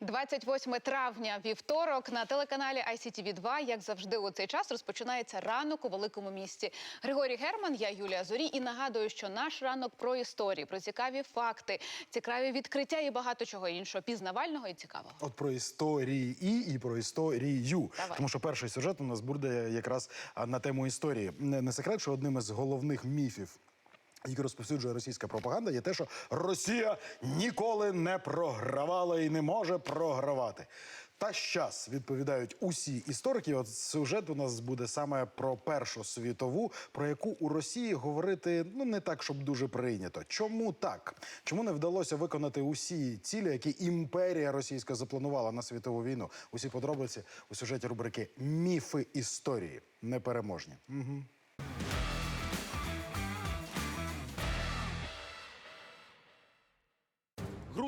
28 травня, вівторок на телеканалі ICTV 2 як завжди, у цей час розпочинається ранок у великому місті. Григорій Герман, я Юлія Зорі, і нагадую, що наш ранок про історії, про цікаві факти, цікаві відкриття і багато чого іншого, пізнавального і цікавого. От про історії і про історію. Давай. Тому що перший сюжет у нас буде якраз на тему історії. Не секрет, що одним із головних міфів. Які розповсюджує російська пропаганда, є те, що Росія ніколи не програвала і не може програвати. Та щас відповідають усі історики. От сюжет у нас буде саме про Першу світову, про яку у Росії говорити ну не так, щоб дуже прийнято. Чому так? Чому не вдалося виконати усі цілі, які імперія російська запланувала на світову війну? Усі подробиці у сюжеті рубрики Міфи історії непереможні. Мгм.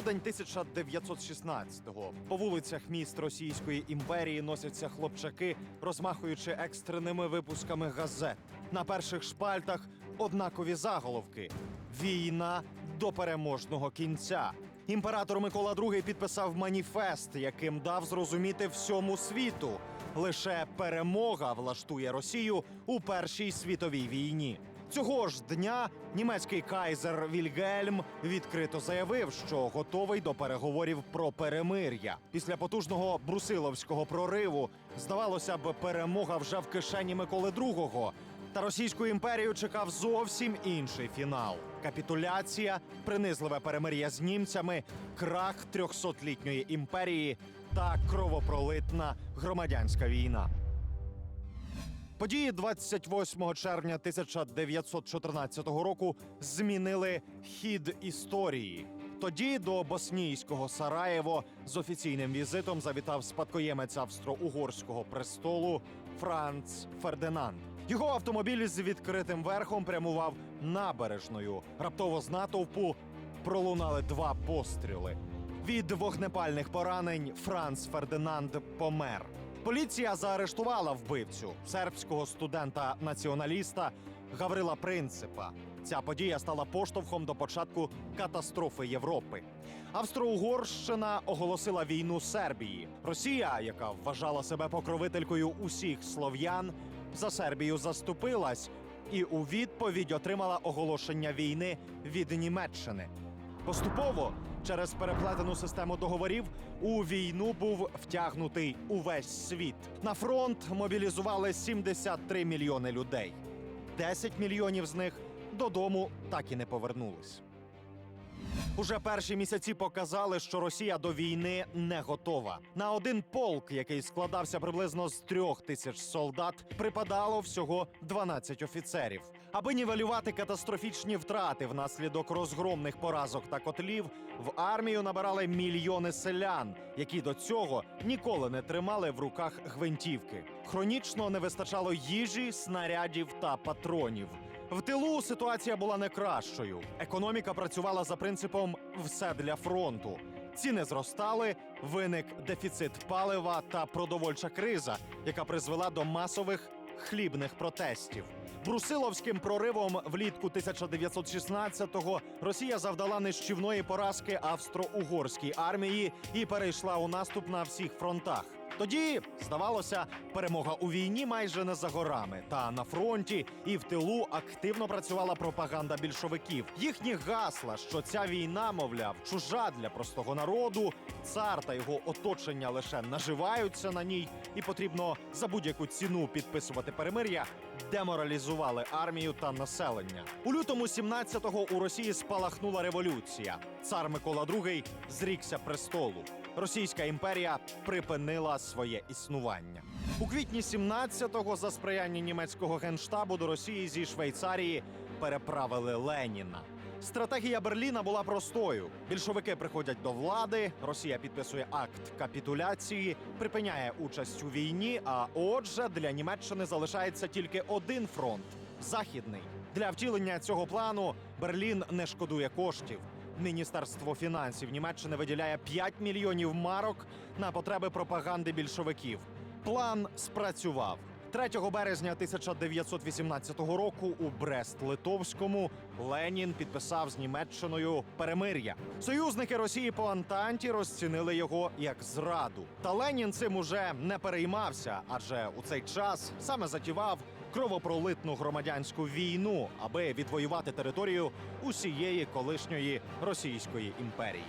Грудень 1916-го. По вулицях міст Російської імперії носяться хлопчаки, розмахуючи екстреними випусками газет. На перших шпальтах однакові заголовки: Війна до переможного кінця. Імператор Микола II підписав маніфест, яким дав зрозуміти всьому світу. Лише перемога влаштує Росію у Першій світовій війні. Цього ж дня німецький кайзер Вільгельм відкрито заявив, що готовий до переговорів про перемир'я. Після потужного брусиловського прориву здавалося б, перемога вже в кишені Миколи II. Та Російську імперію чекав зовсім інший фінал: капітуляція, принизливе перемир'я з німцями, крах трьохсотлітньої імперії та кровопролитна громадянська війна. Події 28 червня 1914 року змінили хід історії. Тоді до боснійського Сараєво з офіційним візитом завітав спадкоємець австро-угорського престолу Франц Фердинанд. Його автомобіль з відкритим верхом прямував набережною. Раптово з натовпу пролунали два постріли. Від вогнепальних поранень Франц Фердинанд помер. Поліція заарештувала вбивцю сербського студента-націоналіста Гаврила Принципа. Ця подія стала поштовхом до початку катастрофи Європи. Австро-Угорщина оголосила війну Сербії. Росія, яка вважала себе покровителькою усіх слов'ян, за Сербію заступилась і у відповідь отримала оголошення війни від Німеччини. Поступово через переплетену систему договорів у війну був втягнутий увесь світ. На фронт мобілізували 73 мільйони людей. 10 мільйонів з них додому так і не повернулись. Уже перші місяці показали, що Росія до війни не готова. На один полк, який складався приблизно з трьох тисяч солдат, припадало всього 12 офіцерів. Аби нівелювати катастрофічні втрати внаслідок розгромних поразок та котлів, в армію набирали мільйони селян, які до цього ніколи не тримали в руках гвинтівки. Хронічно не вистачало їжі, снарядів та патронів. В тилу ситуація була не кращою. Економіка працювала за принципом все для фронту. Ціни зростали, виник дефіцит палива та продовольча криза, яка призвела до масових хлібних протестів. Брусиловським проривом влітку 1916-го Росія завдала нищівної поразки австро-угорській армії і перейшла у наступ на всіх фронтах. Тоді здавалося, перемога у війні майже не за горами. Та на фронті і в тилу активно працювала пропаганда більшовиків. Їхні гасла, що ця війна, мовляв, чужа для простого народу. Цар та його оточення лише наживаються на ній, і потрібно за будь-яку ціну підписувати перемир'я. Деморалізували армію та населення у лютому 17-го у Росії спалахнула революція. Цар Микола II зрікся престолу. Російська імперія припинила своє існування. У квітні 17-го за сприяння німецького генштабу до Росії зі Швейцарії переправили Леніна. Стратегія Берліна була простою: більшовики приходять до влади, Росія підписує акт капітуляції, припиняє участь у війні. А отже, для Німеччини залишається тільки один фронт західний. Для втілення цього плану Берлін не шкодує коштів. Міністерство фінансів Німеччини виділяє 5 мільйонів марок на потреби пропаганди більшовиків. План спрацював. 3 березня 1918 року у Брест-Литовському Ленін підписав з Німеччиною перемир'я. Союзники Росії по Антанті розцінили його як зраду. Та Ленін цим уже не переймався, адже у цей час саме затівав кровопролитну громадянську війну, аби відвоювати територію усієї колишньої Російської імперії.